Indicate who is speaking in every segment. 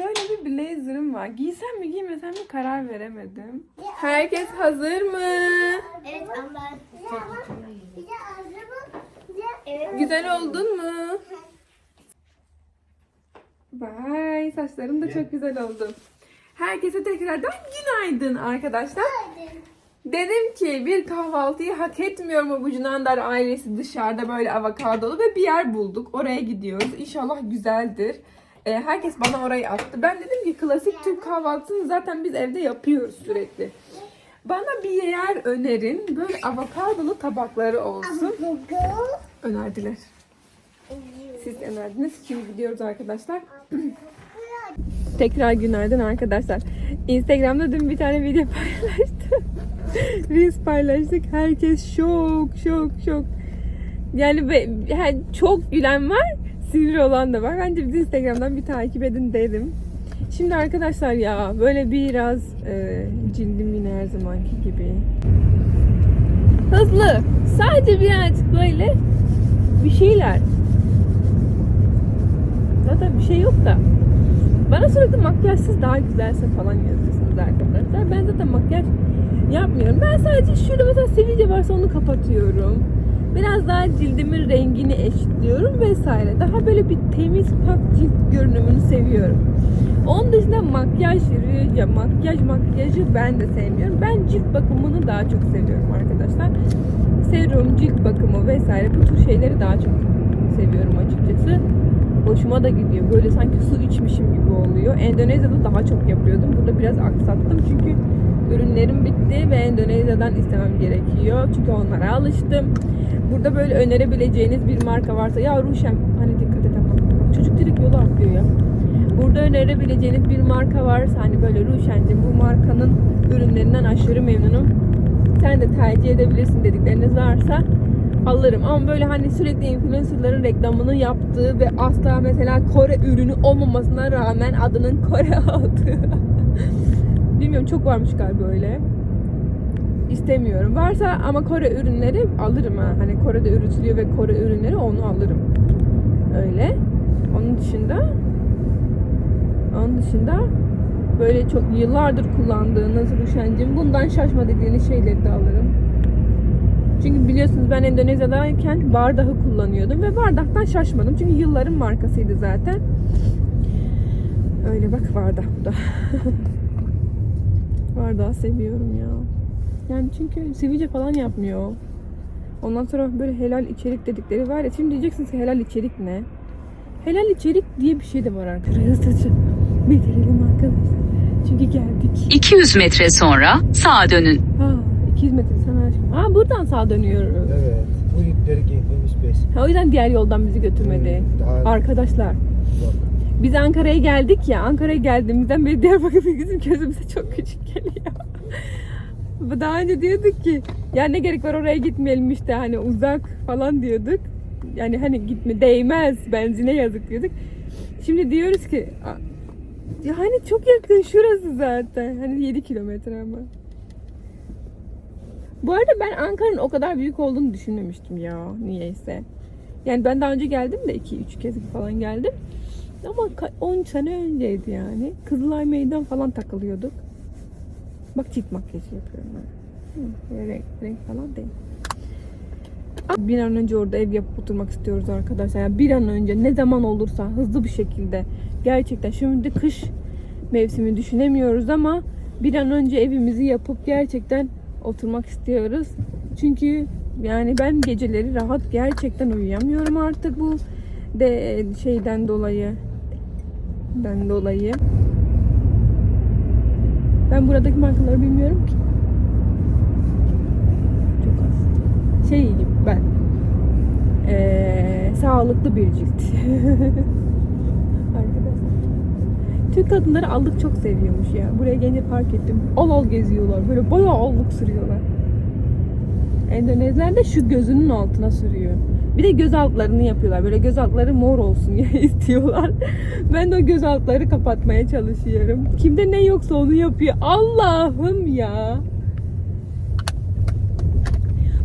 Speaker 1: şöyle bir blazer'ım var. Giysem mi giymesem mi karar veremedim. Herkes hazır mı?
Speaker 2: Evet ama Evet.
Speaker 1: Güzel oldun mu? Vay saçların da çok güzel oldu. Herkese tekrardan günaydın arkadaşlar. Dedim ki bir kahvaltıyı hak etmiyor mu bu Cunandar ailesi dışarıda böyle avokadolu ve bir yer bulduk. Oraya gidiyoruz. İnşallah güzeldir. Ee, herkes bana orayı attı. Ben dedim ki klasik Türk kahvaltısını zaten biz evde yapıyoruz sürekli. Bana bir yer önerin. Böyle avokadolu tabakları olsun. Önerdiler. Siz önerdiniz. Şimdi gidiyoruz arkadaşlar. Tekrar günaydın arkadaşlar. Instagram'da dün bir tane video paylaştım. Reels paylaştık. Herkes şok şok şok. Yani be- yani çok gülen var, sinir olan da var. Bence bizi Instagram'dan bir takip edin dedim. Şimdi arkadaşlar ya böyle biraz e, cildim yine her zamanki gibi. Hızlı. Sadece birazcık böyle bir şeyler. Zaten bir şey yok da. Bana sürekli makyajsız daha güzelse falan yazıyorsunuz arkadaşlar. Ben zaten makyaj yapmıyorum. Ben sadece şurada mesela sivilce varsa onu kapatıyorum. Biraz daha cildimin rengini eşitliyorum vesaire. Daha böyle bir temiz pak cilt görünümünü seviyorum. Onun dışında makyaj, rüya, makyaj makyajı ben de sevmiyorum. Ben cilt bakımını daha çok seviyorum arkadaşlar. Serum, cilt bakımı vesaire bu tür şeyleri daha çok seviyorum açıkçası. Hoşuma da gidiyor. Böyle sanki su içmişim gibi oluyor. Endonezya'da daha çok yapıyordum. Burada biraz aksattım çünkü ürünlerim bitti ve Endonezya'dan istemem gerekiyor. Çünkü onlara alıştım. Burada böyle önerebileceğiniz bir marka varsa ya Ruşem hani dikkat et ama çocuk direkt yola atlıyor ya. Burada önerebileceğiniz bir marka varsa hani böyle Ruşen'cim bu markanın ürünlerinden aşırı memnunum. Sen de tercih edebilirsin dedikleriniz varsa alırım. Ama böyle hani sürekli influencerların reklamını yaptığı ve asla mesela Kore ürünü olmamasına rağmen adının Kore aldığı. Bilmiyorum çok varmış galiba öyle. İstemiyorum. Varsa ama Kore ürünleri alırım ha. Hani Kore'de üretiliyor ve Kore ürünleri onu alırım. Öyle. Onun dışında onun dışında böyle çok yıllardır kullandığınız Ruşen'cim bundan şaşma dediğiniz şeyleri de alırım. Çünkü biliyorsunuz ben Endonezya'dayken Bardak'ı kullanıyordum ve Bardak'tan şaşmadım. Çünkü yılların markasıydı zaten. Öyle bak Bardak bu da. Bardak'ı seviyorum ya. Yani çünkü sivilce falan yapmıyor. Ondan sonra böyle helal içerik dedikleri var ya. Şimdi diyeceksiniz ki helal içerik ne? Helal içerik diye bir şey de var arkadaşlar. Hızlıca bitirelim arkadaşlar. Çünkü geldik.
Speaker 3: 200 metre sonra sağa dönün.
Speaker 1: Ha, 200 metre sana aşkım. Ha buradan sağa dönüyoruz.
Speaker 4: Evet. Bu ipleri gitmemiz biz.
Speaker 1: Ha, o yüzden diğer yoldan bizi götürmedi.
Speaker 4: Hmm, daha-
Speaker 1: Arkadaşlar
Speaker 4: Yok.
Speaker 1: Biz Ankara'ya geldik ya. Ankara'ya geldiğimizden beri Diyarbakır bizim gözümüze çok küçük geliyor. Daha önce diyorduk ki ya ne gerek var oraya gitmeyelim işte hani uzak falan diyorduk. Yani hani gitme değmez benzine yazık diyorduk. Şimdi diyoruz ki "A- ya hani çok yakın şurası zaten. Hani 7 kilometre ama. Bu arada ben Ankara'nın o kadar büyük olduğunu düşünmemiştim ya niyeyse. Yani ben daha önce geldim de 2-3 kez falan geldim. Ama ka- 10 sene önceydi yani. Kızılay Meydan falan takılıyorduk. Bak cilt makyajı yapıyorum ben. Hı, böyle renk, renk falan değil. Bir an önce orada ev yapıp oturmak istiyoruz arkadaşlar. Yani bir an önce ne zaman olursa hızlı bir şekilde. Gerçekten şimdi kış mevsimi düşünemiyoruz ama bir an önce evimizi yapıp gerçekten oturmak istiyoruz. Çünkü yani ben geceleri rahat gerçekten uyuyamıyorum artık bu de şeyden dolayı. Den dolayı. Ben buradaki markaları bilmiyorum ki. Çok az. Şey gibi ben. Ee, sağlıklı bir cilt. Arkadaşlar. Türk kadınları allık çok seviyormuş ya. Buraya gelince fark ettim. Al al geziyorlar. Böyle bayağı allık sürüyorlar. Endonezler de şu gözünün altına sürüyor. Bir de göz altlarını yapıyorlar. Böyle göz altları mor olsun diye istiyorlar. Ben de o göz altları kapatmaya çalışıyorum. Kimde ne yoksa onu yapıyor. Allah'ım ya.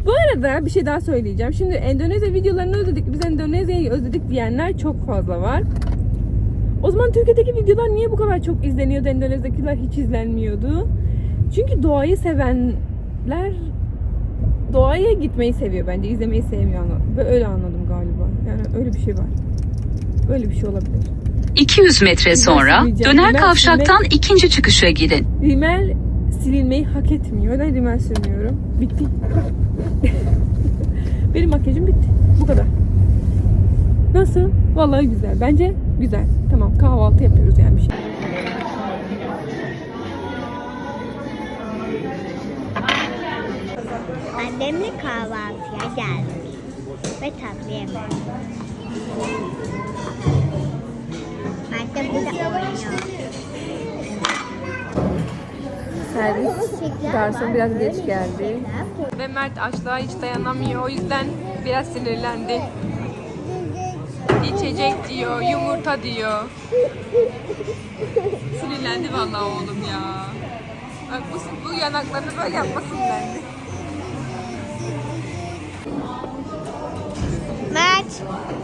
Speaker 1: Bu arada bir şey daha söyleyeceğim. Şimdi Endonezya videolarını özledik. Biz Endonezya'yı özledik diyenler çok fazla var. O zaman Türkiye'deki videolar niye bu kadar çok izleniyordu. Endonezyakiler hiç izlenmiyordu. Çünkü doğayı sevenler doğaya gitmeyi seviyor bence. izlemeyi sevmiyor. anla- Böyle anladım galiba. Yani öyle bir şey var. Böyle bir şey olabilir.
Speaker 3: 200 metre sonra döner
Speaker 1: Ben
Speaker 3: kavşaktan ikinci çıkışa gidin.
Speaker 1: Rimel silinmeyi hak etmiyor. Ben rimel sürmüyorum. Bitti. Benim makyajım bitti. Bu kadar. Nasıl? Vallahi güzel. Bence güzel. Tamam kahvaltı yapıyoruz yani bir şey.
Speaker 2: Annemle kahvaltıya geldik. Ve tatlı yemek. Mert de burada oynuyor.
Speaker 1: Servis. Garson biraz geç geldi. Ve Mert açlığa hiç dayanamıyor. O yüzden biraz sinirlendi. İçecek diyor, yumurta diyor. Sinirlendi vallahi oğlum ya. Bak bu, bu yanaklarını böyle yapma sinirlendi.
Speaker 2: Mert.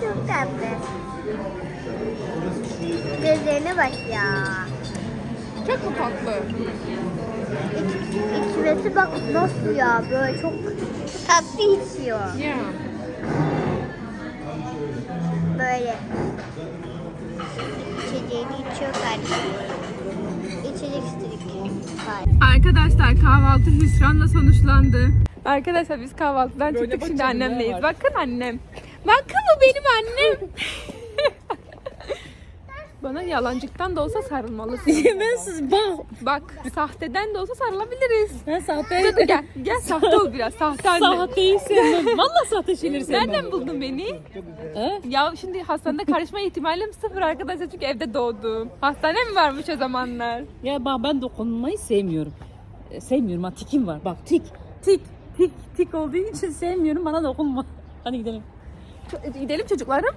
Speaker 2: Çok tatlı. Gözlerine bak ya.
Speaker 1: Çok mu tatlı?
Speaker 2: İç, içmesi bak nasıl ya böyle çok tatlı içiyor.
Speaker 1: Ya.
Speaker 2: Böyle. İçeceğini içiyor kardeşim.
Speaker 1: Arkadaşlar kahvaltı hüsranla sonuçlandı. Arkadaşlar biz kahvaltıdan çıktık şimdi annemleyiz. Bakın annem. Bakın bu benim annem. Bana yalancıktan da olsa sarılmalısın.
Speaker 5: Yemezsiz bak.
Speaker 1: Bak sahteden de olsa sarılabiliriz.
Speaker 5: Ben sahte
Speaker 1: Hadi gel, gel sahte ol biraz. Sahte anne.
Speaker 5: sahteyi sevmem. Valla sahte şeyleri sevmem.
Speaker 1: Nereden buldun beni?
Speaker 5: He?
Speaker 1: Ya şimdi hastanede karışma ihtimalim sıfır arkadaşlar çünkü evde doğdum. Hastane mi varmış o zamanlar?
Speaker 5: Ya bak ben dokunmayı sevmiyorum. E, sevmiyorum ha tikim var. Bak tik.
Speaker 1: Tik.
Speaker 5: Tik tik olduğu için sevmiyorum bana dokunma. Hadi gidelim.
Speaker 1: Gidelim çocuklarım.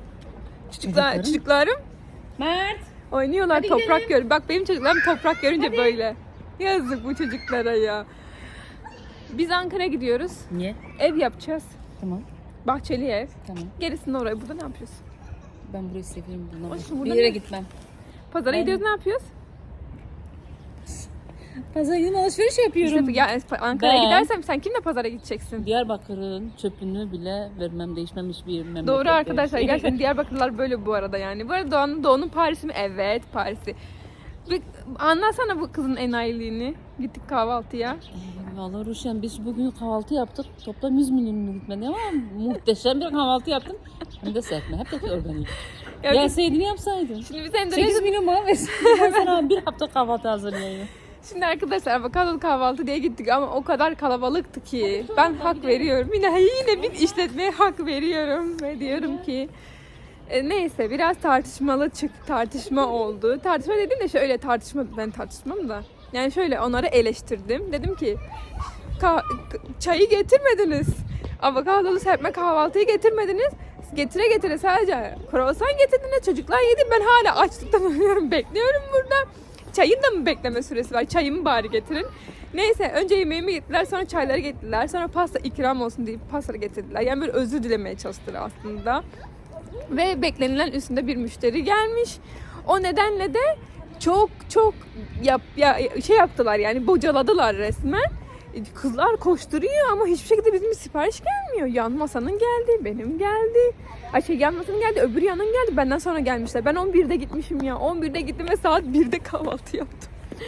Speaker 1: Çocuklar,
Speaker 5: Çocuklarım?
Speaker 1: çocuklarım
Speaker 5: Mert.
Speaker 1: oynuyorlar toprak gör. Bak benim çocuklarım toprak görünce böyle. Yazık bu çocuklara ya. Biz Ankara'ya gidiyoruz.
Speaker 5: Niye?
Speaker 1: Ev yapacağız.
Speaker 5: Tamam.
Speaker 1: Bahçeli ev.
Speaker 5: Tamam.
Speaker 1: Gerisini oraya. Burada ne yapıyoruz?
Speaker 5: Ben burayı seviyorum. Bundan başka bir yere gitmem.
Speaker 1: Pazara
Speaker 5: Ben-
Speaker 1: gidiyoruz ne yapıyoruz?
Speaker 5: Pazara gidip alışveriş yapıyorum.
Speaker 1: İşte, ya Ankara'ya
Speaker 5: Ben-
Speaker 1: gidersem sen kimle pazara gideceksin?
Speaker 5: Diyarbakır'ın çöpünü bile vermem değişmemiş bir memleket.
Speaker 1: Doğru arkadaşlar. Gerçekten Diyarbakırlılar böyle bu arada yani. Bu arada Doğu'nun, Doğu'nun Paris'i mi? Evet Paris'i. Bir, anlatsana bu kızın enayiliğini. Gittik kahvaltıya.
Speaker 5: Vallahi Ruşen biz bugün kahvaltı yaptık. Toplam 100 milyon gitmedi ama muhteşem bir kahvaltı yaptım. Hem de serpme. Hep de organik.
Speaker 1: Ya
Speaker 5: Ya
Speaker 1: biz-
Speaker 5: Gelseydin yapsaydın.
Speaker 1: Şimdi biz
Speaker 5: 8
Speaker 1: Endonezya...
Speaker 5: milyon bana versin. Ben sana bir hafta kahvaltı hazırlayayım.
Speaker 1: Şimdi arkadaşlar avokadolu kahvaltı diye gittik ama o kadar kalabalıktı ki. Ben hak veriyorum. Yine yine bir işletmeye hak veriyorum ve diyorum ki e, neyse biraz tartışmalı çık tartışma oldu. Tartışma dediğim de şöyle tartışma ben tartışmam da. Yani şöyle onları eleştirdim. Dedim ki "Ka- k- çayı getirmediniz. Avokadolu serpme kahvaltıyı getirmediniz. Getire getire sadece kruvasan getirdiniz. Çocuklar yedi. Ben hala açlıktan ölüyorum. Bekliyorum burada. Çayın da mı bekleme süresi var? Çayımı bari getirin. Neyse önce yemeğimi getirdiler sonra çayları getirdiler. Sonra pasta ikram olsun deyip pasta getirdiler. Yani böyle özür dilemeye çalıştılar aslında. Ve beklenilen üstünde bir müşteri gelmiş. O nedenle de çok çok yap, ya, şey yaptılar yani bocaladılar resmen. Kızlar koşturuyor ama hiçbir şekilde bizim sipariş gelmiyor. Yan masanın geldi, benim geldi. Ay şey yan masanın geldi, öbür yanın geldi. Benden sonra gelmişler. Ben 11'de gitmişim ya. 11'de gittim ve saat 1'de kahvaltı yaptım.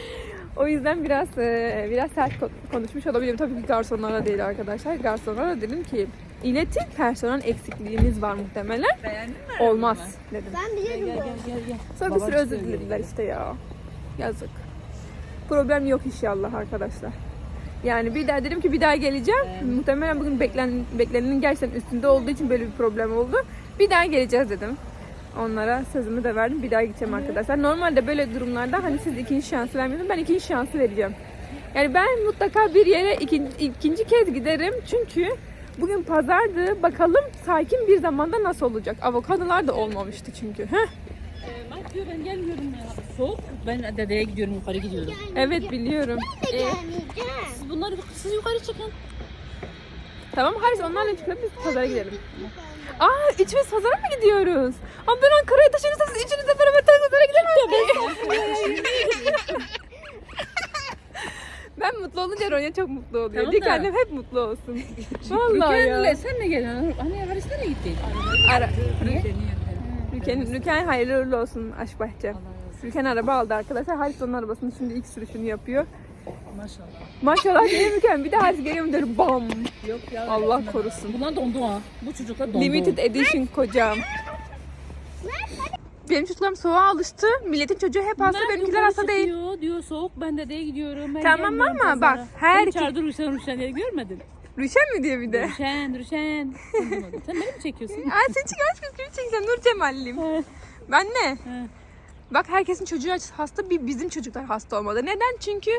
Speaker 1: O yüzden biraz e, biraz sert ko- konuşmuş olabilirim. Tabii ki garsonlara değil arkadaşlar. Garsonlara dedim ki iletin personel eksikliğiniz var muhtemelen. Olmaz dedim.
Speaker 2: Ben biliyorum
Speaker 5: Gel gel gel.
Speaker 1: Sonra bir sürü özür dilediler işte ya. Yazık. Problem yok inşallah arkadaşlar. Yani bir daha dedim ki bir daha geleceğim. Muhtemelen bugün beklen, beklenenin gerçekten üstünde olduğu için böyle bir problem oldu. Bir daha geleceğiz dedim. Onlara sözümü de verdim. Bir daha gideceğim arkadaşlar. Normalde böyle durumlarda hani siz ikinci şansı vermiyorsunuz. Ben ikinci şansı vereceğim. Yani ben mutlaka bir yere ikinci, ikinci kez giderim. Çünkü bugün pazardı. Bakalım sakin bir zamanda nasıl olacak. Avokadolar da olmamıştı çünkü. Heh.
Speaker 5: Diyor ben gelmiyorum ya. Soğuk. Ben dedeye gidiyorum yukarı gidiyorum.
Speaker 1: Evet biliyorum. Ee,
Speaker 2: Gelmeyeceğim.
Speaker 5: Siz bunları siz yukarı çıkın.
Speaker 1: Tamam Haris onlarla çıkıp biz pazara gidelim. Aa üçümüz pazara mı gidiyoruz? Ama ben Ankara'ya taşınırsam siz üçünüz de beraber pazara gidemez Ben mutlu olunca Ronya çok mutlu oluyor.
Speaker 5: Tamam
Speaker 1: Diyor ki
Speaker 5: da-
Speaker 1: annem hep mutlu olsun. Vallahi ya.
Speaker 5: sen ne geliyorsun? Hani Haris nereye gitti?
Speaker 1: Ara. Rüken, Rüken hayırlı uğurlu olsun aşk bahçe. Rüken araba aldı arkadaşlar. Haris onun arabasını şimdi ilk sürüşünü yapıyor.
Speaker 5: Maşallah.
Speaker 1: Maşallah değil Rüken? Bir de Haris geliyor der bam.
Speaker 5: Yok ya.
Speaker 1: Allah korusun.
Speaker 5: Bunlar dondu ha. Bu çocuklar dondu.
Speaker 1: Limited edition kocam. Benim çocuklarım soğuğa alıştı. Milletin çocuğu hep hasta,
Speaker 5: Bunlar
Speaker 1: benimkiler
Speaker 5: yukarı
Speaker 1: hasta değil.
Speaker 5: çıkıyor, Diyor soğuk ben de değil gidiyorum. Ben
Speaker 1: Tamam
Speaker 5: gelmiyorum
Speaker 1: ama
Speaker 5: pazara.
Speaker 1: bak, her
Speaker 5: Sen
Speaker 1: iki-
Speaker 5: Rüşen Rüşen diye görmedin.
Speaker 1: Rüşen mi diyor bir de?
Speaker 5: Rüşen Rüşen. Sen beni mi çekiyorsun?
Speaker 1: Ay sen çık aç kız kimi çekeceğim Nur Cemal'lim.
Speaker 5: He.
Speaker 1: Ben ne? Bak herkesin çocuğu hasta bir bizim çocuklar hasta olmadı. Neden? Çünkü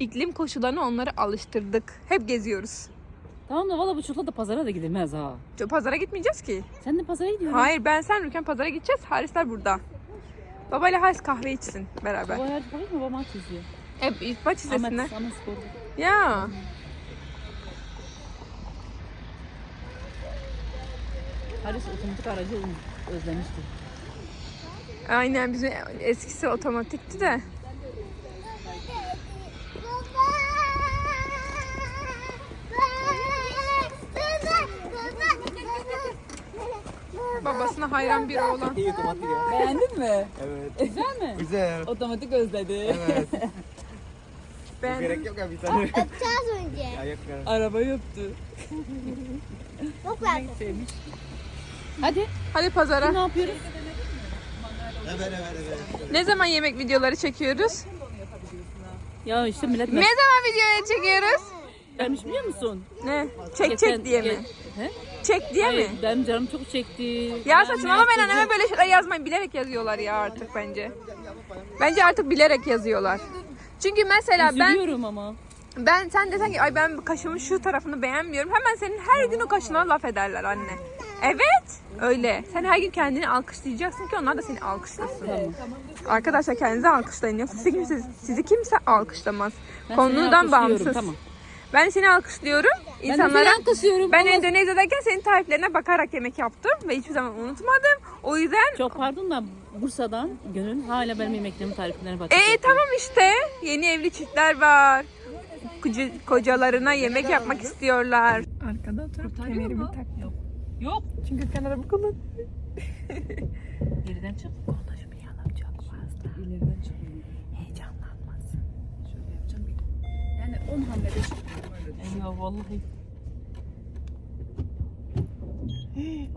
Speaker 1: iklim koşullarına onları alıştırdık. Hep geziyoruz.
Speaker 5: Tamam da valla bu çocuklar da pazara da gidilmez ha.
Speaker 1: Pazara gitmeyeceğiz ki.
Speaker 5: Sen de pazara gidiyorsun.
Speaker 1: Hayır ben sen Rüken pazara gideceğiz. Harisler burada. Babayla Haris kahve içsin beraber.
Speaker 5: Bu hayat bakayım mı babam çiziyor.
Speaker 1: Hep maç izlesinler.
Speaker 5: Ahmet, Ahmet spor.
Speaker 1: Ya.
Speaker 5: Haris otomatik aracı özlemişti.
Speaker 1: Aynen bizim eskisi otomatikti de. Babasına hayran bir oğlan.
Speaker 4: İyi otomatik ya.
Speaker 5: Beğendin mi?
Speaker 4: Evet.
Speaker 5: Güzel mi?
Speaker 4: Güzel.
Speaker 5: Otomatik özledi.
Speaker 4: Evet.
Speaker 1: Ben
Speaker 4: Gerek yok ya bir tane.
Speaker 2: Öpeceğiz önce.
Speaker 4: Ayak ver.
Speaker 5: Araba yoktu.
Speaker 2: Yok ben.
Speaker 5: Hadi
Speaker 1: hadi pazara.
Speaker 5: ne yapıyoruz?
Speaker 4: Evet evet evet.
Speaker 1: Ne zaman yemek videoları çekiyoruz?
Speaker 5: Ya işte millet
Speaker 1: Ne zaman videoları çekiyoruz?
Speaker 5: vermiş biliyor musun?
Speaker 1: Ne? Çek
Speaker 5: Geçen-
Speaker 1: çek diye mi?
Speaker 5: ge- He?
Speaker 1: Çek diye
Speaker 5: Hayır,
Speaker 1: mi?
Speaker 5: benim canım çok çekti.
Speaker 1: Ya saçmalama ben anneme böyle şeyler yazmayın. Bilerek yazıyorlar ya artık bence. Bence artık bilerek yazıyorlar. Çünkü mesela ben
Speaker 5: Üzülüyorum ama.
Speaker 1: ben sen desen ki ay ben kaşımın şu tarafını beğenmiyorum. Hemen senin her gün o kaşına laf ederler anne. Evet öyle. Sen her gün kendini alkışlayacaksın ki onlar da seni alkışlasın. Arkadaşlar kendinizi alkışlayın. Yoksa sizi kimse, sizi kimse alkışlamaz.
Speaker 5: Ben
Speaker 1: Konudan bağımsız.
Speaker 5: Tamam.
Speaker 1: Ben seni alkışlıyorum.
Speaker 5: Ben de
Speaker 1: İnsanlara
Speaker 5: seni alkışlıyorum.
Speaker 1: ben Endonezya'dayken senin tariflerine bakarak yemek yaptım ve hiçbir zaman unutmadım. O yüzden
Speaker 5: Çok pardon da Bursa'dan Gönül hala benim yemeklerimin tariflerine bakıyor.
Speaker 1: ee tamam işte yeni evli çiftler var. Koca- kocalarına yemek yapmak istiyorlar. Arkada oturup kemerimi taktım.
Speaker 5: Yok.
Speaker 1: Çünkü kenara bu kullan.
Speaker 5: Geriden çık.
Speaker 1: Konuşmayalım çok fazla.
Speaker 5: İleriden çık.
Speaker 1: Heyecanlanmasın.
Speaker 5: Şöyle yapacağım. Yani 10 hamlede çıkıyorum öyle Ya vallahi.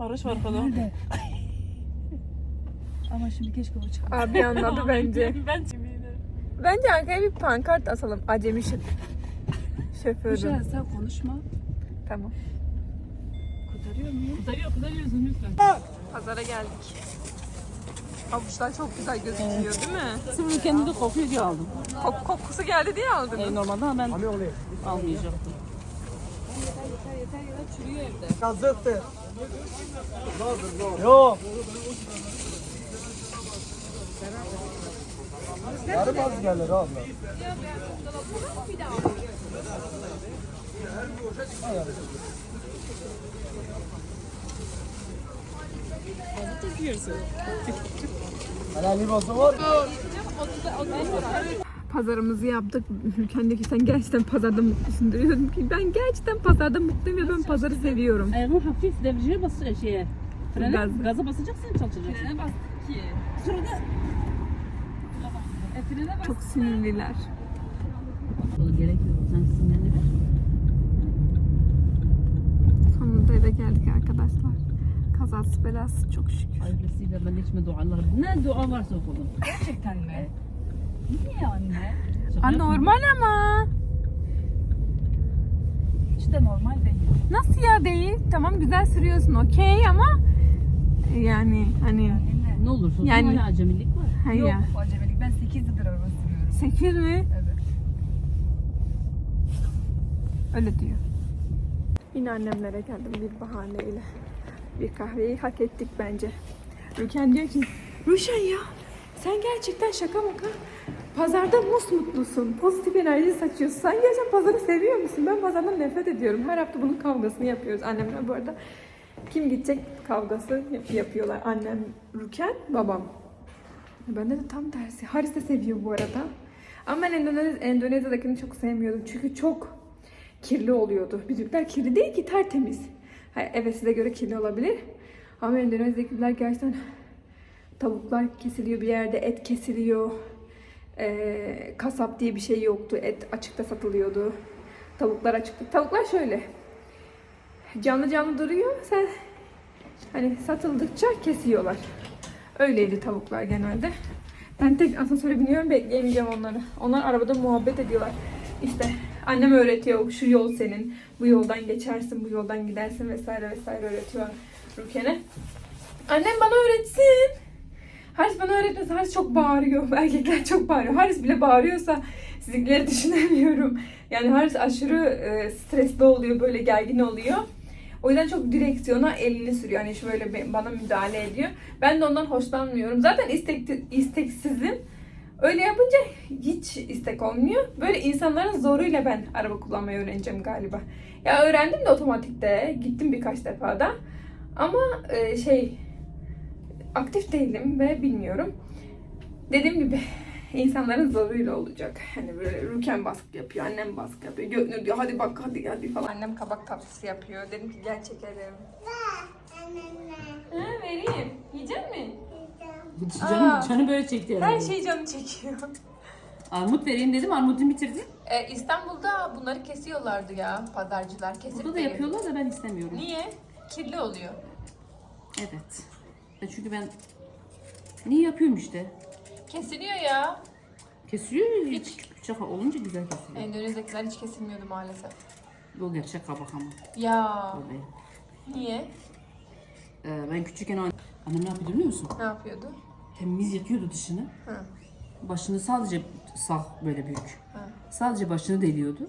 Speaker 5: Araç var falan. Ama şimdi keşke o çıkar.
Speaker 1: Abi anladı bence.
Speaker 5: Ben
Speaker 1: Bence arkaya bir pankart asalım. Acemi şoför. Şoförüm.
Speaker 5: sen konuşma.
Speaker 1: Tamam.
Speaker 5: Lütfen.
Speaker 1: Pazara geldik. Avuçlar çok güzel gözüküyor değil mi?
Speaker 5: Sırf kendi de kokuyor diye aldım.
Speaker 1: Kok kokusu geldi diye aldınız.
Speaker 5: E, normalde ama ben
Speaker 4: Hani oluyor?
Speaker 5: almayacaktım.
Speaker 4: Kazıttı. Yok. Yarım az gelir abla. Helal limonsu
Speaker 1: Pazarımızı yaptık. Ülkendeki sen gerçekten pazarda mutlusun diyordum ki ben gerçekten pazarda mutluyum ve ben pazarı seviyorum.
Speaker 5: Ayağını hafif devreye bas şeye. Frene,
Speaker 1: Gaz.
Speaker 5: gaza basacaksın çalışacaksın. Frene bastık ki. Sonra da e, frene.
Speaker 1: Çok sinirliler.
Speaker 5: Gerek yok. Sen ver.
Speaker 1: Sonunda eve geldik arkadaşlar. Kazası belası çok şükür.
Speaker 5: Hayırlısıyla ben içme dualar. Ne dua varsa okudum.
Speaker 6: Gerçekten mi? Niye anne?
Speaker 1: Ha, normal ama.
Speaker 6: Hiç de normal değil.
Speaker 1: Nasıl ya değil? Tamam güzel sürüyorsun okey ama yani hani
Speaker 5: Ne olursa olsun
Speaker 1: Yani-
Speaker 5: hala acemilik var.
Speaker 1: hayır
Speaker 6: Yok
Speaker 1: ya.
Speaker 6: bu acemilik. Ben 8 yıldır araba sürüyorum.
Speaker 1: 8 mi?
Speaker 6: Evet.
Speaker 1: Öyle diyor. Yine annemlere geldim bir bahaneyle. Bir kahveyi hak ettik bence. Rüken diyor ki Rüşen ya sen gerçekten şaka maka Pazarda mutlusun, pozitif enerji saçıyorsun. Sen gerçekten pazarı seviyor musun? Ben pazardan nefret ediyorum. Her hafta bunun kavgasını yapıyoruz annemle bu arada. Kim gidecek kavgası yap- yapıyorlar. Annem, Ruken, babam. Bende de tam tersi. Haris de seviyor bu arada. Ama ben Endonez Endonezya'dakini çok sevmiyordum. Çünkü çok kirli oluyordu. Bizimkiler kirli değil ki tertemiz. Evet size göre kirli olabilir. Ama Endonezya'dakiler gerçekten tavuklar kesiliyor bir yerde, et kesiliyor. Ee, kasap diye bir şey yoktu. Et açıkta satılıyordu. Tavuklar açıkta. Tavuklar şöyle. Canlı canlı duruyor. Sen hani satıldıkça kesiyorlar. Öyleydi tavuklar genelde. Ben tek asansöre biniyorum bekleyemeyeceğim onları. Onlar arabada muhabbet ediyorlar. İşte annem öğretiyor şu yol senin. Bu yoldan geçersin, bu yoldan gidersin vesaire vesaire öğretiyor Ruken'e. Annem bana öğretsin. Haris bana öğretmesi. Haris çok bağırıyor. Erkekler çok bağırıyor. Haris bile bağırıyorsa sizinkileri düşünemiyorum. Yani Haris aşırı e, stresli oluyor. Böyle gergin oluyor. O yüzden çok direksiyona elini sürüyor. Hani şöyle bana müdahale ediyor. Ben de ondan hoşlanmıyorum. Zaten istek, isteksizim. Öyle yapınca hiç istek olmuyor. Böyle insanların zoruyla ben araba kullanmayı öğreneceğim galiba. Ya öğrendim de otomatikte. Gittim birkaç defa da. Ama e, şey aktif değilim ve bilmiyorum. Dediğim gibi insanların zoruyla olacak. Hani böyle Ruken baskı yapıyor, annem baskı yapıyor. Göknur diyor hadi bak hadi hadi falan. Annem kabak tatlısı yapıyor. Dedim ki gel çekelim. Ha, vereyim. Yiyecek mi?
Speaker 5: Canım,
Speaker 1: Aa.
Speaker 5: canım böyle çekti
Speaker 1: Her
Speaker 5: herhalde.
Speaker 1: şey canı çekiyor.
Speaker 5: Armut vereyim dedim armudunu bitirdi.
Speaker 1: E, İstanbul'da bunları kesiyorlardı ya pazarcılar. Kesip
Speaker 5: Burada da
Speaker 1: veriyor.
Speaker 5: yapıyorlar da ben istemiyorum.
Speaker 1: Niye? Kirli oluyor.
Speaker 5: Evet. E çünkü ben niye yapıyorum işte.
Speaker 1: Kesiliyor ya.
Speaker 5: Kesiliyor hiç bıçak olunca güzel kesiliyor.
Speaker 1: Endonezyakiler hiç kesilmiyordu maalesef.
Speaker 5: Bu gerçek kabak ama.
Speaker 1: Ya
Speaker 5: Vallahi.
Speaker 1: niye?
Speaker 5: Ee, ben küçükken an- annem ne yapıyordu biliyor musun?
Speaker 1: Ne yapıyordu?
Speaker 5: Temiz yakıyordu dışını.
Speaker 1: Hı.
Speaker 5: Başını sadece sağ böyle büyük.
Speaker 1: Hı.
Speaker 5: Sadece başını deliyordu.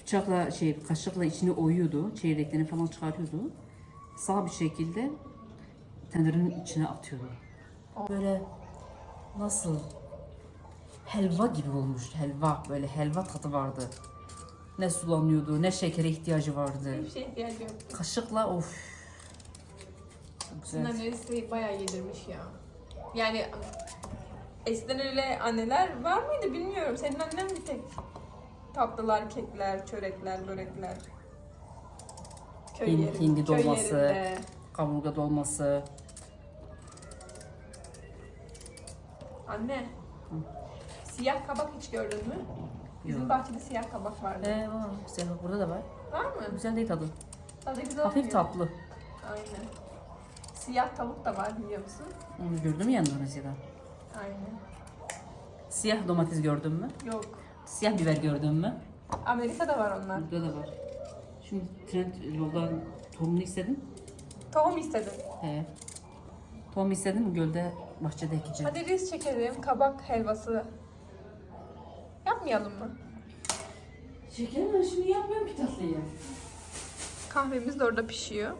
Speaker 5: Bıçakla şey kaşıkla içini oyuyordu. Çeyreklerini falan çıkarıyordu. Sağ bir şekilde tencerenin içine atıyordu. Böyle nasıl helva gibi olmuştu. Helva böyle helva tadı vardı. Ne sulanıyordu, ne şekere ihtiyacı vardı.
Speaker 1: Hiçbir şeye ihtiyacı yok.
Speaker 5: Kaşıkla of.
Speaker 1: Sizin
Speaker 5: güzel.
Speaker 1: annesi bayağı yedirmiş ya. Yani eskiden öyle anneler var mıydı bilmiyorum. Senin annen bir tek tatlılar, kekler, çörekler, börekler. Köy
Speaker 5: Hindi-
Speaker 1: yerinde-
Speaker 5: hindi
Speaker 1: köy
Speaker 5: dolması.
Speaker 1: yerinde.
Speaker 5: Kaburga dolması.
Speaker 1: Anne. Siyah kabak hiç gördün mü? Bizim
Speaker 5: Yok.
Speaker 1: bahçede siyah kabak vardı.
Speaker 5: Ee, var. Güzel. Burada da var.
Speaker 1: Var mı?
Speaker 5: Güzel değil tadı.
Speaker 1: Tadı güzel
Speaker 5: Hafif tatlı.
Speaker 1: Aynen. Siyah tavuk da var biliyor musun?
Speaker 5: Onu gördün mü ya Endonezya'da?
Speaker 1: Aynen.
Speaker 5: Siyah domates gördün mü?
Speaker 1: Yok.
Speaker 5: Siyah biber gördün mü?
Speaker 1: Amerika'da var onlar.
Speaker 5: Burada da var. Şimdi trend yoldan tohumunu istedin.
Speaker 1: Tohum istedim.
Speaker 5: He. Tohum istedin mi gölde bahçede ekeceğim.
Speaker 1: Hadi risk çekelim. Kabak helvası. Yapmayalım mı?
Speaker 5: Şekerim ben şimdi yapmıyorum ki tatlıyı.
Speaker 1: Kahvemiz de orada pişiyor.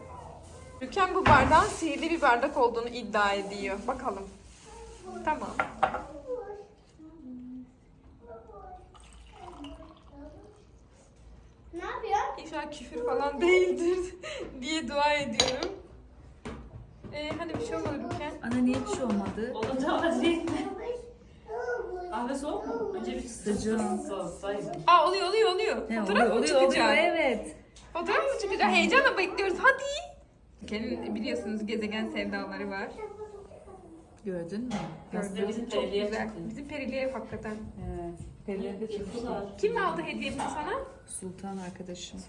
Speaker 1: Rüken bu bardağın sihirli bir bardak olduğunu iddia ediyor. Bakalım. Tamam.
Speaker 2: Ne yapıyorsun?
Speaker 1: İnşallah küfür falan değildir diye dua ediyorum. Ee, hadi bir şey olmadı Rüken.
Speaker 6: Ana niye bir şey olmadı?
Speaker 5: Olunca acele etme. Kahve soğuk mu? Önce bir
Speaker 6: Sıcak.
Speaker 5: soğusaydın.
Speaker 1: Aa oluyor oluyor oluyor.
Speaker 6: He,
Speaker 1: Fotoğraf
Speaker 6: oluyor,
Speaker 1: mı
Speaker 6: oluyor,
Speaker 1: çıkacak?
Speaker 6: oluyor, evet.
Speaker 1: Fotoğraf mı çıkacak? Heyecanla bekliyoruz. Hadi. Rüken'in biliyorsunuz gezegen sevdaları var.
Speaker 6: Gördün mü?
Speaker 1: Gördüğünüz
Speaker 5: bizim
Speaker 1: çok
Speaker 5: periliğe
Speaker 1: güzel.
Speaker 5: çıktı.
Speaker 1: Bizim periliğe ev hakikaten.
Speaker 6: He. Perilerinde çalışıyor.
Speaker 1: Kim aldı hediyemizi sana?
Speaker 6: Sultan arkadaşım.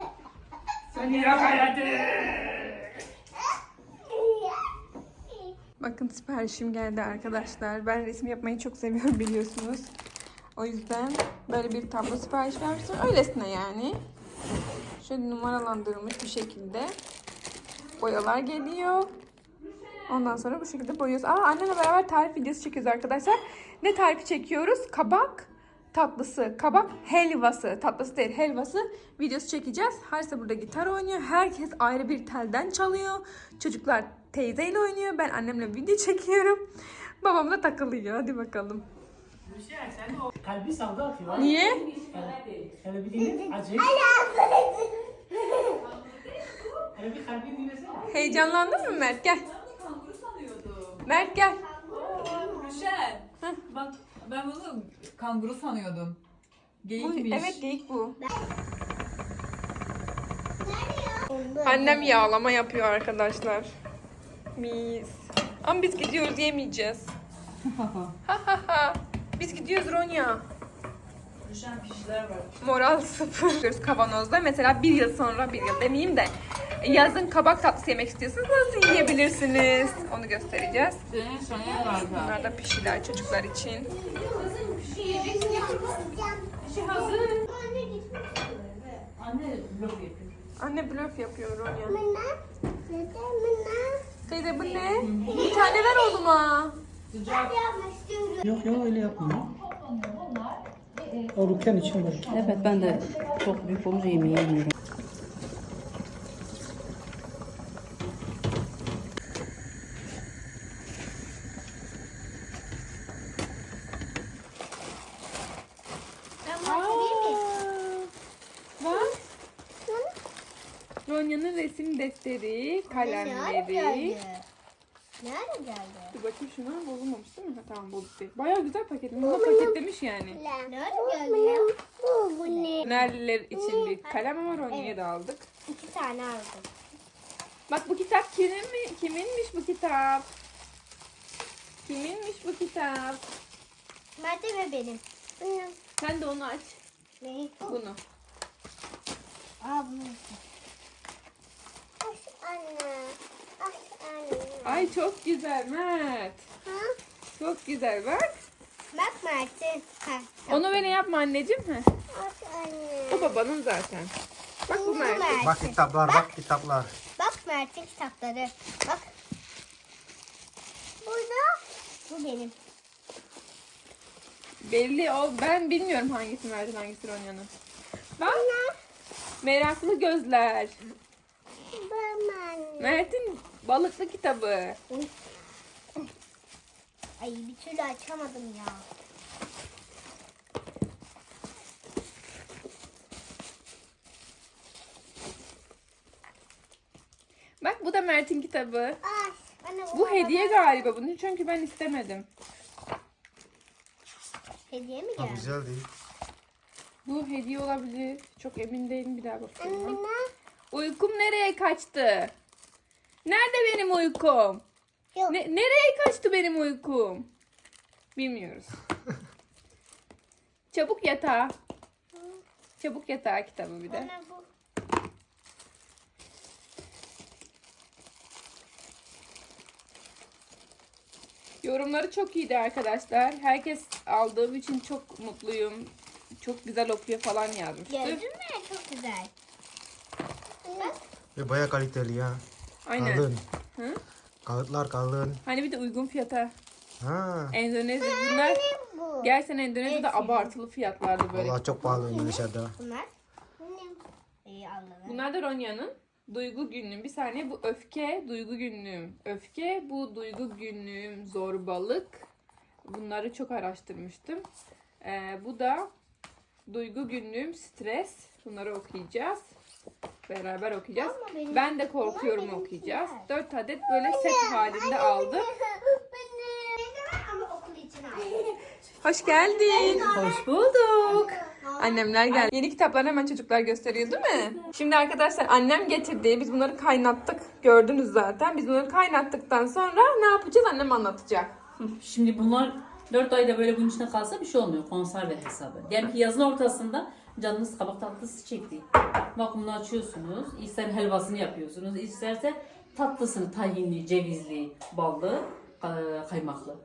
Speaker 1: Bakın siparişim geldi arkadaşlar. Ben resim yapmayı çok seviyorum biliyorsunuz. O yüzden böyle bir tablo sipariş vermiştim. Öylesine yani. Şöyle numaralandırılmış bir şekilde. Boyalar geliyor. Ondan sonra bu şekilde boyuyoruz. Aa annemle beraber tarif videosu çekiyoruz arkadaşlar. Ne tarifi çekiyoruz? Kabak tatlısı, kabak helvası, tatlısı değil helvası videosu çekeceğiz. Herse burada gitar oynuyor. Herkes ayrı bir telden çalıyor. Çocuklar teyzeyle oynuyor. Ben annemle video çekiyorum. Babam da takılıyor. Hadi bakalım.
Speaker 7: Kalbi savda atıyor.
Speaker 1: Niye?
Speaker 7: Hele bir dinle. Acı.
Speaker 1: Heyecanlandın mı Mert? Gel. Mert gel.
Speaker 6: Rüşen. Bak ben bunu kanguru sanıyordum.
Speaker 1: Bu,
Speaker 6: Geyikmiş.
Speaker 1: evet geyik bu. Annem yağlama yapıyor arkadaşlar. Mis. Ama biz gidiyoruz yemeyeceğiz. Ha ha ha. Biz gidiyoruz Ronya.
Speaker 6: Rüşen pişler var.
Speaker 1: Moral sıfır. Kavanozda mesela bir yıl sonra bir yıl demeyeyim de yazın kabak tatlısı yemek istiyorsanız nasıl yiyebilirsiniz? Onu göstereceğiz.
Speaker 6: Senin sana vardı.
Speaker 1: Bunlar da pişiler çocuklar için.
Speaker 5: Anne blok yapıyor.
Speaker 1: Anne blöf yapıyor Ronya. Teyze bu ne? Bir tane ver oğluma.
Speaker 7: Yok yok öyle yapma. O ruken için böyle.
Speaker 5: Evet ben de çok büyük olunca yemeği yemiyorum.
Speaker 1: Ronya'nın resim defteri, kalemleri.
Speaker 2: Nerede geldi?
Speaker 1: Dur bakayım şuna bozulmamış değil mi? Ha, tamam bozuk değil. Bayağı güzel paketlemiş. Bunu paketlemiş yani.
Speaker 2: Nerede geldi? Bu, bu ne?
Speaker 1: Nerliler için bir kalem ama Ronya'ya da aldık.
Speaker 2: İki tane aldım.
Speaker 1: Bak bu kitap kimin mi? Kiminmiş bu kitap? Kiminmiş bu kitap?
Speaker 2: Mert'e ve benim. Benim.
Speaker 1: Sen de onu aç.
Speaker 2: Ne?
Speaker 1: Bunu.
Speaker 2: Aa bunu. Aş anne.
Speaker 1: Ay çok güzel Mert.
Speaker 2: Ha?
Speaker 1: Çok güzel bak.
Speaker 2: Bak Mert'in. Ha.
Speaker 1: Onu böyle yapma anneciğim. Heh.
Speaker 2: Aş anne.
Speaker 1: O babanın zaten. Bak bu
Speaker 2: Bu
Speaker 1: Mert.
Speaker 4: Bak kitaplar bak kitaplar.
Speaker 2: Bak Mert'in kitapları. Bak. Burada. Bu benim.
Speaker 1: Belli o. Ben bilmiyorum hangisi Mert'in hangisi Ronya'nın. Bak. Meraklı gözler. Mert'in balıklı kitabı.
Speaker 2: Ay bir türlü açamadım ya.
Speaker 1: Bak bu da Mert'in kitabı.
Speaker 2: Anne,
Speaker 1: Bu hediye galiba bunu çünkü ben istemedim.
Speaker 2: Hediye mi
Speaker 4: Ha,
Speaker 2: geldi?
Speaker 4: güzel değil.
Speaker 1: Bu hediye olabilir. Çok emin değilim bir daha bakayım.
Speaker 2: Anne.
Speaker 1: Uykum nereye kaçtı? Nerede benim uykum?
Speaker 2: Yok.
Speaker 1: Ne, nereye kaçtı benim uykum? Bilmiyoruz. Çabuk yatağa. Çabuk yatağa kitabı bir de.
Speaker 2: Bu.
Speaker 1: Yorumları çok iyiydi arkadaşlar. Herkes aldığım için çok mutluyum. Çok güzel okuyor falan yazmıştı.
Speaker 2: Gördün mü? Çok güzel.
Speaker 4: Ve baya kaliteli ya.
Speaker 1: Aynen.
Speaker 4: Kalın.
Speaker 1: Hı?
Speaker 4: Kağıtlar kalın.
Speaker 1: Hani bir de uygun fiyata.
Speaker 4: Ha.
Speaker 1: Endonezya bunlar
Speaker 2: Bu.
Speaker 1: gerçekten Endonezya'da abartılı fiyatlardı böyle.
Speaker 4: Vallahi çok pahalı Indonezya'da.
Speaker 2: Bunlar. Benim. İyi Allah'ım.
Speaker 1: Bunlar da Ronya'nın duygu günlüğüm. Bir saniye bu öfke duygu günlüğüm. Öfke bu duygu günlüğüm. Zorbalık. Bunları çok araştırmıştım. Ee, bu da duygu günlüğüm stres. Bunları okuyacağız. Beraber okuyacağız. Ben de korkuyorum okuyacağız. 4 adet böyle set halinde aldım.
Speaker 2: Ama okul için aldım.
Speaker 1: Hoş geldin.
Speaker 5: Hoş bulduk.
Speaker 1: Annemler geldi. Yeni kitapları hemen çocuklar gösteriyor değil mi? Şimdi arkadaşlar annem getirdi. Biz bunları kaynattık. Gördünüz zaten. Biz bunları kaynattıktan sonra ne yapacağız? Annem anlatacak.
Speaker 5: Şimdi bunlar 4 ayda böyle bunun içinde kalsa bir şey olmuyor. Konserve hesabı. Diyelim ki yazın ortasında canınız kabak tatlısı çekti. Vakumunu açıyorsunuz. İster helvasını yapıyorsunuz. isterse tatlısını tahinli, cevizli, ballı, ka- kaymaklı.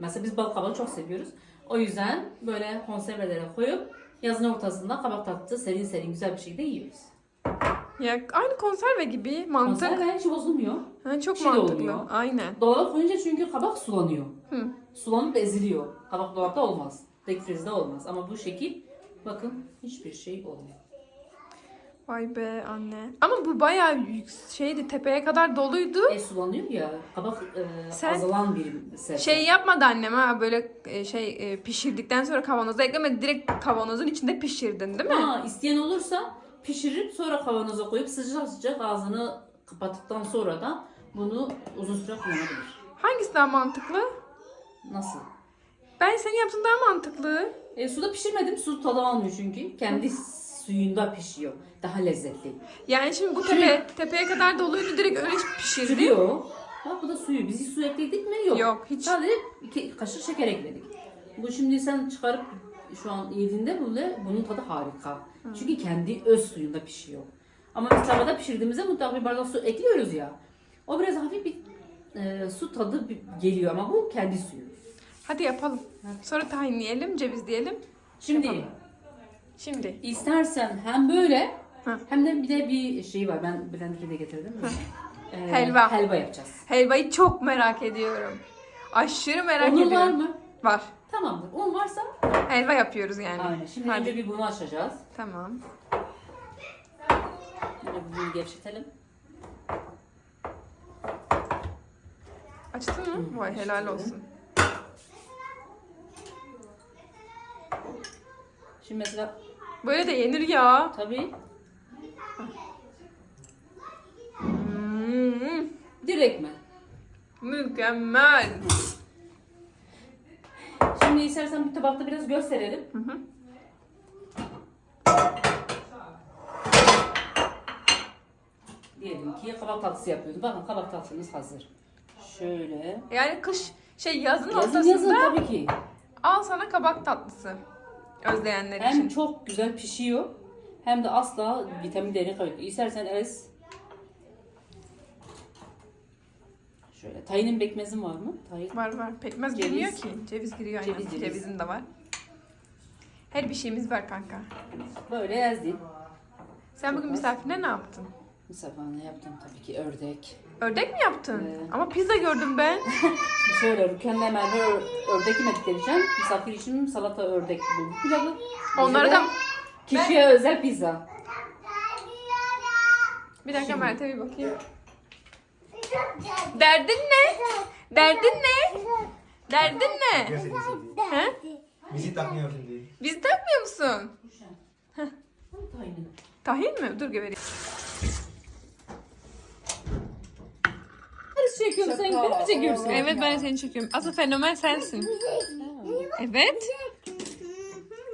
Speaker 5: Mesela biz bal kabağı çok seviyoruz. O yüzden böyle konservelere koyup yazın ortasında kabak tatlısı serin serin güzel bir şekilde yiyoruz.
Speaker 1: Ya aynı konserve gibi mantık.
Speaker 5: Konserve hiç bozulmuyor.
Speaker 1: Ha, çok
Speaker 5: de
Speaker 1: mantıklı.
Speaker 5: olmuyor.
Speaker 1: Aynen.
Speaker 5: Dolaba koyunca çünkü kabak sulanıyor.
Speaker 1: Hı.
Speaker 5: Sulanıp eziliyor. Kabak dolapta olmaz. Dekfrizde olmaz. Ama bu şekil bakın hiçbir şey olmuyor.
Speaker 1: Vay be anne. Ama bu bayağı yük, şeydi tepeye kadar doluydu.
Speaker 5: E sulanıyor ya. Kabak e,
Speaker 1: Sen-
Speaker 5: azalan bir sebze.
Speaker 1: Şey yapmadı annem ha böyle e, şey e, pişirdikten sonra kavanoza eklemedi. Direkt kavanozun içinde pişirdin değil mi?
Speaker 5: Ha, isteyen olursa pişirip sonra kavanoza koyup sıcak sıcak ağzını kapattıktan sonra da bunu uzun süre kullanabilir.
Speaker 1: Hangisi daha mantıklı?
Speaker 5: Nasıl?
Speaker 1: Ben senin yaptığın daha mantıklı.
Speaker 5: E, suda pişirmedim. Su tadı almıyor çünkü. Kendi suyunda pişiyor. Daha lezzetli.
Speaker 1: Yani şimdi bu tepe, tepeye kadar doluydu direkt öyle pişirdi.
Speaker 5: Sürüyor. Bak bu da suyu. Biz hiç su ekledik mi? Yok.
Speaker 1: Yok, hiç.
Speaker 5: Sadece iki kaşık şeker ekledik. Bu şimdi sen çıkarıp şu an yediğinde böyle bunun tadı harika. Çünkü kendi öz suyunda pişiyor. Ama biz tavada pişirdiğimizde mutlaka bir bardak su ekliyoruz ya. O biraz hafif bir e, su tadı geliyor ama bu kendi suyu.
Speaker 1: Hadi yapalım. Sonra tahinleyelim, ceviz diyelim.
Speaker 5: Şimdi
Speaker 1: Şimdi.
Speaker 5: istersen hem böyle
Speaker 1: Hı.
Speaker 5: hem de bir de bir şey var. Ben Bülent'e de getirdim. Ee,
Speaker 1: Helva.
Speaker 5: Helva yapacağız.
Speaker 1: Helvayı çok merak ediyorum. Aşırı merak
Speaker 5: Onun
Speaker 1: ediyorum.
Speaker 5: var mı?
Speaker 1: Var.
Speaker 5: Tamamdır. Un varsa
Speaker 1: Helva yapıyoruz yani.
Speaker 5: Aynen. Şimdi
Speaker 1: Hadi.
Speaker 5: önce bir bunu açacağız.
Speaker 1: Tamam.
Speaker 5: Böyle bunu gevşetelim.
Speaker 1: Açtın mı? Vay helal
Speaker 5: açtım.
Speaker 1: olsun.
Speaker 5: Şimdi mesela
Speaker 1: Böyle de yenir ya.
Speaker 5: tabii
Speaker 1: Hmm,
Speaker 5: direkt mi?
Speaker 1: mükemmel.
Speaker 5: Şimdi istersen bir tabakta biraz gösterelim. Diyelim ki kabak tatlısı yapıyoruz. Bakın kabak tatlımız hazır. Şöyle.
Speaker 1: Yani kış şey yazın,
Speaker 5: Yazın
Speaker 1: ortasında
Speaker 5: yazın tabii ki.
Speaker 1: al sana kabak tatlısı. Özleyenler
Speaker 5: Hem
Speaker 1: için.
Speaker 5: çok güzel pişiyor hem de asla vitamin değerini kaybetmiyor. İstersen ez. Şöyle tayinin bekmezin var mı? Tayin.
Speaker 1: Var var. Pekmez
Speaker 5: Ceviz.
Speaker 1: girmiyor ki. Ceviz giriyor aynen.
Speaker 5: Ceviz, ceviz.
Speaker 1: Cevizin de var. Her bir şeyimiz var kanka.
Speaker 5: Böyle ezdim.
Speaker 1: Sen bugün misafirine ne yaptın?
Speaker 5: Misafirhane yaptım tabii ki ördek.
Speaker 1: Ördek mi yaptın?
Speaker 5: Evet.
Speaker 1: Ama pizza gördüm ben.
Speaker 5: Şimdi şöyle Rüken'le Merve ör- ördek yemek vereceğim. Misafir için salata ördek bulgur pilavı.
Speaker 1: Onları da...
Speaker 5: Kişiye özel pizza.
Speaker 1: Bir dakika Mert'e bir bakayım. Derdin ne? Derdin ne? Derdin ne? He?
Speaker 4: Bizi takmıyor şimdi.
Speaker 1: Bizi takmıyor musun?
Speaker 5: Tayinin.
Speaker 1: Tahin mi? Dur vereyim.
Speaker 5: Çekiyorum sen beni mi çekiyorsun?
Speaker 1: Evet ben de seni çekiyorum. Asıl fenomen sensin. Evet.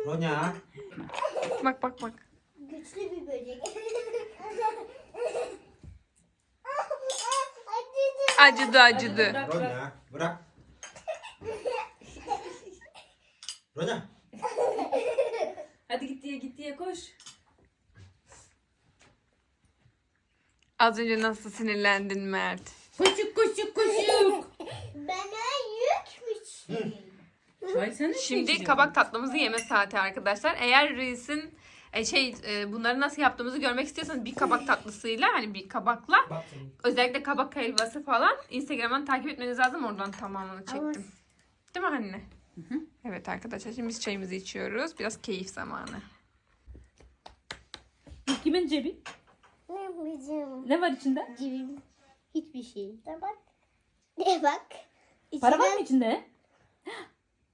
Speaker 4: Ronya.
Speaker 1: Bak bak bak.
Speaker 2: Güçlü bir böcek.
Speaker 1: Acıdı acıdı.
Speaker 4: Ronya. Berak. Ronya.
Speaker 6: Hadi git diye git diye koş.
Speaker 1: Az önce nasıl sinirlendin Mert?
Speaker 5: Koşuk koşuk koşuk.
Speaker 2: Bana yükmüş.
Speaker 5: Çay sen de
Speaker 1: Şimdi kabak tatlımızı yeme saati arkadaşlar. Eğer Reis'in e, şey e, bunları nasıl yaptığımızı görmek istiyorsanız bir kabak tatlısıyla hani bir kabakla
Speaker 4: Bak.
Speaker 1: özellikle kabak helvası falan Instagram'dan takip etmeniz lazım. Oradan tamamını çektim. Değil mi anne? Evet arkadaşlar şimdi biz çayımızı içiyoruz. Biraz keyif zamanı.
Speaker 5: Kimin cebi?
Speaker 2: Ne yapacağım?
Speaker 5: Ne var içinde?
Speaker 2: Cibim. Hiçbir şey. Ne bak. Ne bak.
Speaker 5: Para var
Speaker 2: İçinden
Speaker 5: mı içinde?